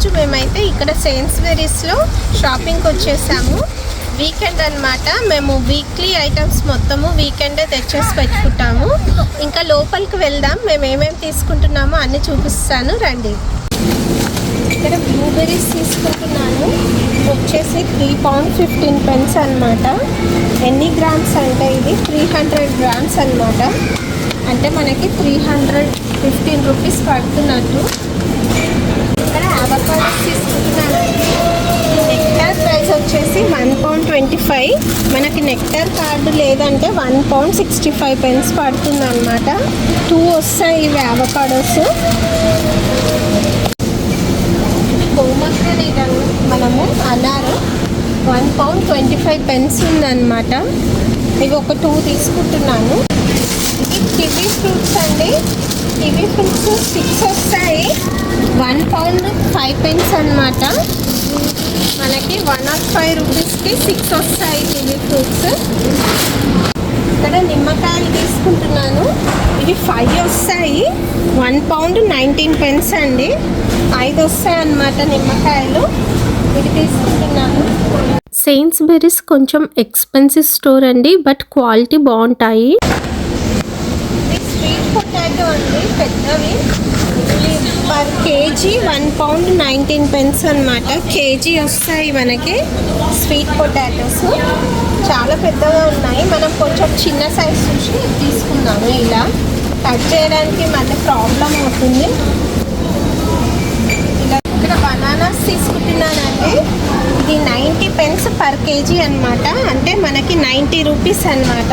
ఈరోజు మేమైతే ఇక్కడ సెయిన్స్బెరీస్లో షాపింగ్కి వచ్చేసాము. వీకెండ్ అన్నమాట. మేము వీక్లీ ఐటమ్స్ మొత్తము వీకెండే తెచ్చేసి పెట్టుకుంటాము. ఇంకా లోపలికి వెళ్దాం. మేము ఏమేమి తీసుకుంటున్నామో అన్నీ చూపిస్తాను. రండి. ఇక్కడ బ్లూబెర్రీస్ తీసుకుంటున్నాను. వచ్చేసి త్రీ పౌండ్ ఫిఫ్టీన్ పెన్స్ అనమాట ఎన్ని గ్రామ్స్ అంటే ఇది? త్రీ హండ్రెడ్ గ్రామ్స్ అన్నమాట. అంటే మనకి త్రీ హండ్రెడ్ ఫిఫ్టీన్ రూపీస్ పడుతున్నట్టు. ఇక్కడ తీసుకుంటున్నానండి నెక్టార్ ప్రైస్ వచ్చేసి వన్ పౌండ్ ట్వంటీ ఫైవ్. మనకి నెక్టార్ కార్డు లేదంటే one pound sixty five pence పడుతుంది అనమాట టూ వస్తాయి ఇవి అవకాడోస్ పోమగ్రనేట్ మనము అన్నారు. One pound twenty five pence ఉందన్నమాట. ఇవి ఒక టూ తీసుకుంటున్నాను. కివీ ఫ్రూట్స్ అండి. కివీ ఫ్రూట్స్ సిక్స్ వస్తాయి. వన్ పౌండ్ ఫైవ్ పెన్స్ అన్నమాట. మనకి వన్ ఆఫ్ ఫైవ్ రూపీస్కి సిక్స్ వస్తాయి కివీ ఫ్రూట్స్. ఇక్కడ నిమ్మకాయలు తీసుకుంటున్నాను. ఇవి ఫైవ్ వస్తాయి. వన్ పౌండ్ నైన్టీన్ పెన్స్ అండి. ఐదు వస్తాయి అన్నమాట నిమ్మకాయలు. ఇవి తీసుకుంటున్నాను. సెయిన్స్బెరీస్ కొంచెం ఎక్స్పెన్సివ్ స్టోర్ అండి బట్ క్వాలిటీ బాగుంటాయి. పొటాటో అండి పెద్దవి per KG one pound nineteen pence అనమాట కేజీ వస్తాయి మనకి స్వీట్ పొటాటోస్. చాలా పెద్దగా ఉన్నాయి. మనం కొంచెం చిన్న సైజ్ చూసి తీసుకున్నాము ఇలా. కట్ చేయడానికి మళ్ళీ ప్రాబ్లం అవుతుంది. ఇలా ఇక్కడ బనానాస్ తీసుకుంటున్నానండి. ఇది నైంటీ పెన్స్ పర్ కేజీ అన్నమాట. అంటే మనకి నైంటీ రూపీస్ అన్నమాట.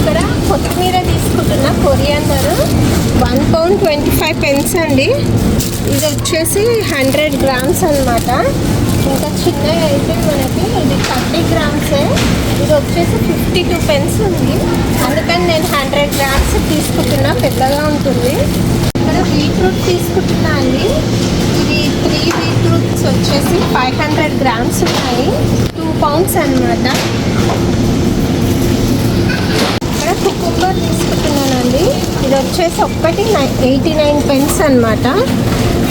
ఇక్కడ కొత్తిమీర తీసుకుంటున్న coriander. One pound twenty five pence అండి. ఇది వచ్చేసి హండ్రెడ్ గ్రామ్స్ అన్నమాట. ఇంకా చిన్నవి అయితే మనకి ఇది థర్టీ గ్రామ్సే ఇది వచ్చేసి ఫిఫ్టీ టూ పెన్స్ ఉంది. అందుకని నేను హండ్రెడ్ గ్రామ్స్ తీసుకుంటున్నా. పెద్దగా ఉంటుంది. ఇక్కడ బీట్రూట్ తీసుకుంటున్నా అండి. ఇది త్రీ బీట్రూట్స్ వచ్చేసి ఫైవ్ హండ్రెడ్ గ్రామ్స్ ఉన్నాయి. టూ పౌండ్స్ అన్నమాట. కుక్కర్ తీసుకుంటున్నానండి ఇది వచ్చేసి ఒక్కటి ఎయిటీ నైన్ పెన్స్ అన్నమాట.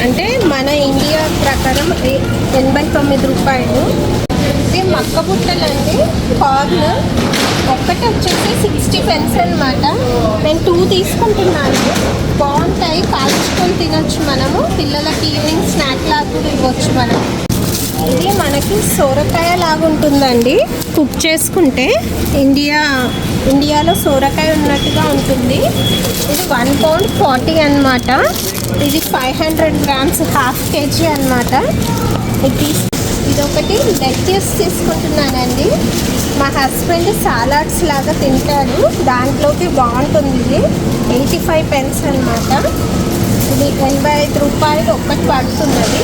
అంటే మన ఇండియా ప్రకారం ఎనభై తొమ్మిది రూపాయలు. ఇది మక్క బుట్టలండి కార్న్. ఒక్కటి వచ్చేసి సిక్స్టీ పెన్స్ అన్నమాట. నేను టూ తీసుకుంటున్నాను. బాగుంటాయి కాల్చుకొని తినొచ్చు మనము. పిల్లలకి ఈవినింగ్ స్నాక్ లాగా కూడా ఇవ్వచ్చు మనం. ఇది మనకి సోరకాయ లాగా ఉంటుందండి కుక్ చేసుకుంటే ఇండియా ఇండియాలో సోరకాయ ఉన్నట్టుగా ఉంటుంది. ఇది వన్ పౌండ్ ఫార్టీ అన్నమాట. ఇది five hundred grams half KG అన్నమాట. ఇది ఇది ఒకటి లెట్యూస్ తీసుకుంటున్నానండి. మా హస్బెండ్ సాలాడ్స్ లాగా తింటాడు. దాంట్లోకి బాగుంటుంది. ఇది ఎయిటీ ఫైవ్ పెన్స్ అన్నమాట. ఇది ఎనభై ఐదు రూపాయలు ఒక్కటి పడుతున్నది.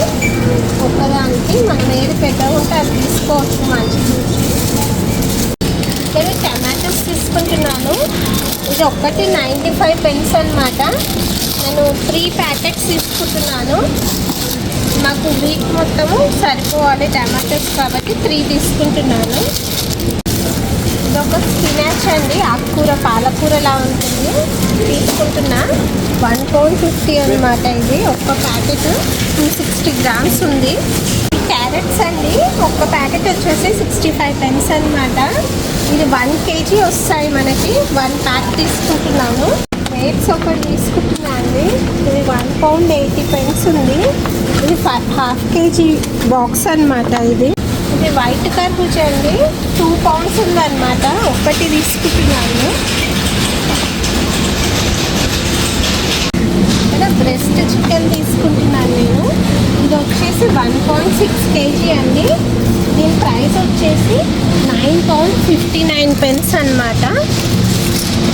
ఒక్కదానికి మనం ఏది పెద్దగా ఉంటే అది తీసుకోవచ్చు మంచి నేను టమాటోస్ తీసుకుంటున్నాను. ఇది ఒక్కటి నైంటీ ఫైవ్ పెన్స్ అనమాట నేను త్రీ ప్యాకెట్స్ తీసుకుంటున్నాను. మాకు వీక్ మొత్తము సరిపోవాలి టమాటోస్ కాబట్టి త్రీ తీసుకుంటున్నాను. ఇది ఒక స్పినాచ్ అండి ఆకుకూర పాలకూరలా ఉంటుంది అనుకుంటున్నా వన్ పౌండ్ ఫిఫ్టీ అనమాట ఇది. ఒక్క ప్యాకెట్ టూ సిక్స్టీ గ్రామ్స్ ఉంది. క్యారెట్స్ అండి. ఒక్క ప్యాకెట్ వచ్చేసి సిక్స్టీ ఫైవ్ పెన్స్ అనమాట ఇది వన్ కేజీ వస్తాయి మనకి. వన్ ప్యాక్ తీసుకుంటున్నాను రేట్స్ ఒకటి తీసుకుంటున్నా అండి. ఇది వన్ పౌండ్ ఎయిటీ పెన్స్ ఉంది. ఇది హాఫ్ కేజీ బాక్స్ అన్నమాట ఇది. ఇది వైట్ కర్బూజా అండి. టూ పౌండ్స్ ఉందన్నమాట. ఒక్కటి తీసుకుంటున్నాను ఇక్కడ బ్రెస్ట్ చికెన్ తీసుకుంటున్నాను నేను ఇది వచ్చేసి వన్ పాయింట్ సిక్స్ కేజీ అండి. దీని ప్రైస్ వచ్చేసి nine pound fifty nine pence అనమాట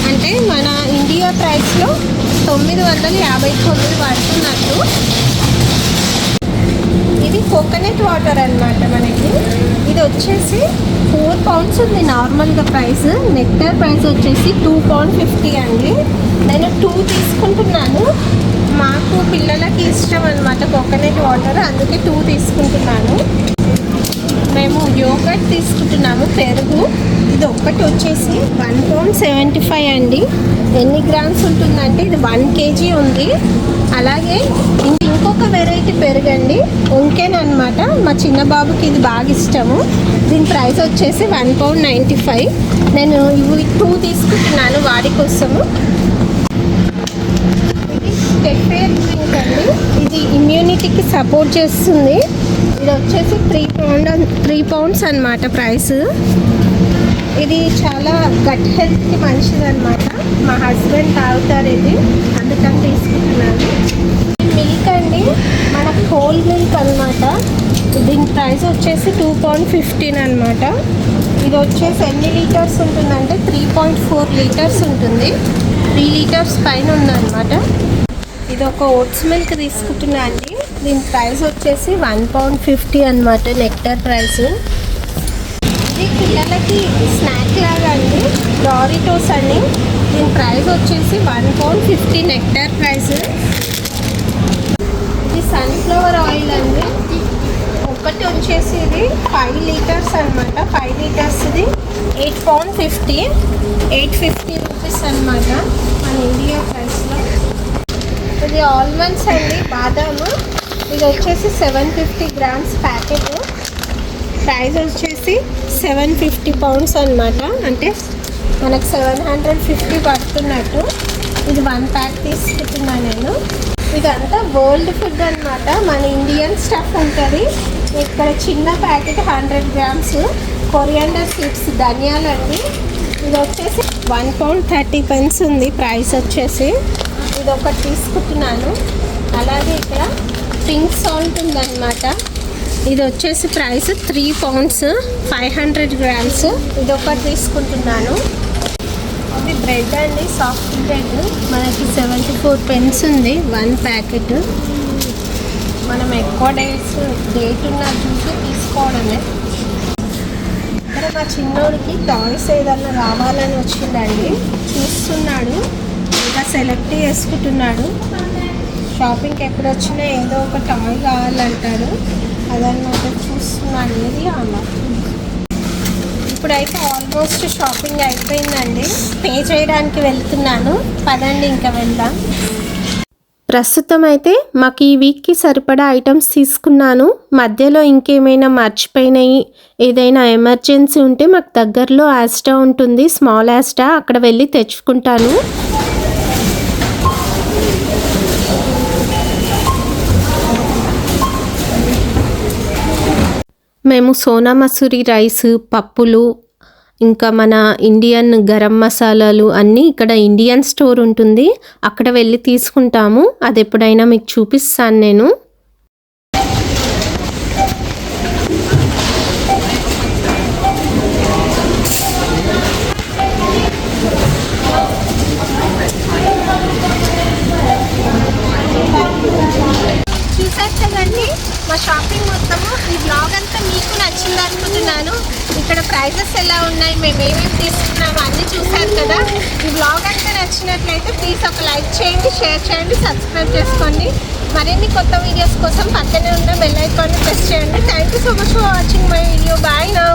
అంటే మన ఇండియా ప్రైస్లో తొమ్మిది వందల యాభై తొమ్మిది పడుతున్నట్టు కోకోనట్ వాటర్ అన్నమాట మనకి. ఇది వచ్చేసి ఫోర్ పౌండ్స్ ఉంది నార్మల్గా ప్రైస్. నెక్టర్ ప్రైస్ వచ్చేసి టూ పౌండ్ ఫిఫ్టీ అండి. నేను టూ తీసుకుంటున్నాను. మాకు పిల్లలకి ఇష్టం అనమాట కోకోనట్ వాటర్. అందుకే టూ తీసుకుంటున్నాను. మేము యోగట్ తీసుకుంటున్నాము పెరుగు. ఇది ఒక్కటి వచ్చేసి వన్ పౌండ్ సెవెంటీ ఫైవ్ అండి. ఎన్ని గ్రామ్స్ ఉంటుందంటే ఇది వన్ కేజీ ఉంది. అలాగే ఇంకొక వెరైటీ పెరుగండి. ఉంకేన్ అనమాట మా చిన్న బాబుకి ఇది బాగా ఇష్టము. దీని ప్రైస్ వచ్చేసి వన్ పౌండ్ నైంటీ ఫైవ్ నేను ఇవి టూ తీసుకుంటున్నాను వాడి కోసము. ఇది డ్రింక్ అండి. ఇది ఇమ్యూనిటీకి సపోర్ట్ చేస్తుంది. ఇది వచ్చేసి త్రీ పౌండ్ పౌండ్స్ అనమాట ప్రైస్ ఇది చాలా గట్ హెల్త్కి మంచిది అనమాట మా హస్బెండ్ తాగుతారు ఇది. అందుకని తీసుకుంటున్నాను. మిల్క్ అండి మన హోల్ మిల్క్ అనమాట దీని ప్రైస్ వచ్చేసి టూ పాయింట్ ఫిఫ్టీన్ అనమాట ఇది వచ్చేసి ఎన్ని లీటర్స్ ఉంటుందంటే త్రీ పాయింట్ ఫోర్ లీటర్స్ ఉంటుంది. త్రీ లీటర్స్ పైన ఉందన్నమాట. ఇది ఒక ఓట్స్ మిల్క్ తీసుకుంటున్నా అండి. దీని ప్రైస్ వచ్చేసి వన్ పౌండ్ ఫిఫ్టీ అనమాట నెక్టర్ ప్రైస్. ఇది పిల్లలకి స్నాక్ లాగా అండి డారిటోస్ అండి. దీని ప్రైస్ వచ్చేసి one pound fifty nectar price. ఇది సన్ఫ్లవర్ ఆయిల్ అండి. ఒకటి వచ్చేసి ఇది ఫైవ్ లీటర్స్ అనమాట five లీటర్స్ది eight pound fifty eight fifty rupees అనమాట మన ఇండియా ప్రైస్లో. ఇది ఆల్మండ్స్ అండి బాదాము ఇది వచ్చేసి seven fifty grams packet price వచ్చేసి సెవెన్ ఫిఫ్టీ పౌండ్స్ అనమాట అంటే మనకు సెవెన్ హండ్రెడ్ ఫిఫ్టీ పడుతున్నట్టు. ఇది వన్ ప్యాక్ తీసుకుంటున్నా నేను. ఇదంతా వరల్డ్ ఫుడ్ అనమాట మన ఇండియన్ స్టఫ్ ఉంటుంది. ఇక్కడ చిన్న packet hundred grams coriander seeds ధనియాలండి ఇది వచ్చేసి వన్ పౌండ్ థర్టీ పెన్స్ ఉంది. ప్రైస్ వచ్చేసి. ఇది ఒకటి తీసుకుంటున్నాను. అలాగే ఇక్కడ పింక్ సాల్ట్ ఉందన్నమాట. ఇది వచ్చేసి price three pounds five hundred grams. ఇది ఒకటి తీసుకుంటున్నాను. ఇది బ్రెడ్ అండి సాఫ్ట్ బ్రెడ్. మనకి సెవెంటీ ఫోర్ పెన్స్ ఉంది వన్ ప్యాకెట్. మనం ఎక్కువ డేట్స్ డేట్ ఉన్న చూసి తీసుకోవడమే. ఇక్కడ మా చిన్నోడికి టాయ్స్ ఏదన్నా కావాలని వచ్చిందండి. చూస్తున్నాడు. ఇంకా సెలెక్ట్ చేసుకుంటున్నాడు. షాపింగ్కి ఎప్పుడు వచ్చినా ఏదో ఒక టాయ్ కావాలంటాడు అదన్నమాట చూస్తున్నాను అనేది అలా ఇప్పుడైతే ఆల్మోస్ట్ షాపింగ్ అయిపోయిందండి. పే చేయడానికి వెళ్తున్నాను. పదండి ఇంకా వెళ్దాం. ప్రస్తుతం అయితే మాకు ఈ వీక్కి సరిపడా ఐటమ్స్ తీసుకున్నాను. మధ్యలో ఇంకేమైనా మర్చిపోయినాయి. ఏదైనా ఎమర్జెన్సీ ఉంటే మాకు దగ్గరలో యాస్టా ఉంటుంది. స్మాల్ యాస్టా అక్కడ వెళ్ళి తెచ్చుకుంటాను. మేము సోనా మసూరి రైస్ పప్పులు ఇంకా మన ఇండియన్ గరం మసాలాలు అన్నీ ఇక్కడ ఇండియన్ స్టోర్ ఉంటుంది. అక్కడ వెళ్ళి తీసుకుంటాము. అది ఎప్పుడైనా మీకు చూపిస్తాను నేను. ఎలా ఉన్నాయి మేము ఏమేమి తీసుకున్నాము అన్నీ చూసారు కదా. ఈ బ్లాగ్ అంతా నచ్చినట్లయితే ప్లీజ్ ఒక లైక్ చేయండి షేర్ చేయండి సబ్స్క్రైబ్ చేసుకోండి. మరిన్ని కొత్త వీడియోస్ కోసం పక్కనే ఉన్న బెల్ ఐకాన్ని ప్రెస్ చేయండి. Thank you so much for watching my video bye now